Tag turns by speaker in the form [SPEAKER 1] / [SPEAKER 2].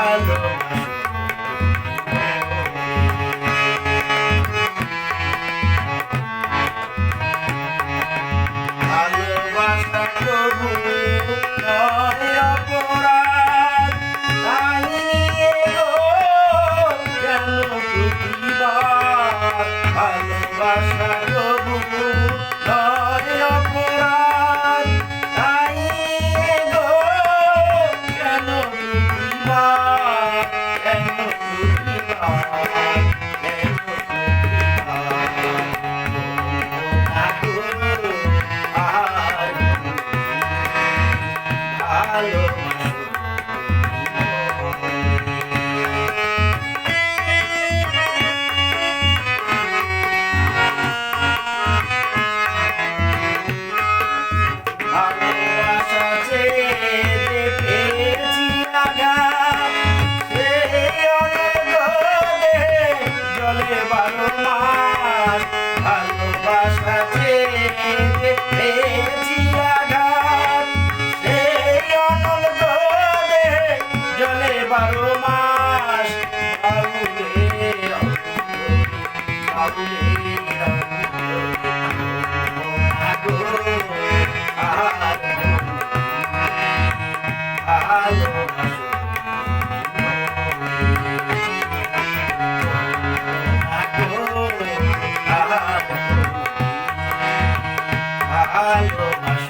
[SPEAKER 1] ভালো ভালোবাসা প্রভু নয় অপরাধ তাই নিয়ে তাই কেন আমার ভালোবাসা ছেলে পেয়েছি আঘাত সেই অনল দে জলে বারো মাস বাবুলে বাবুলে। Thank you.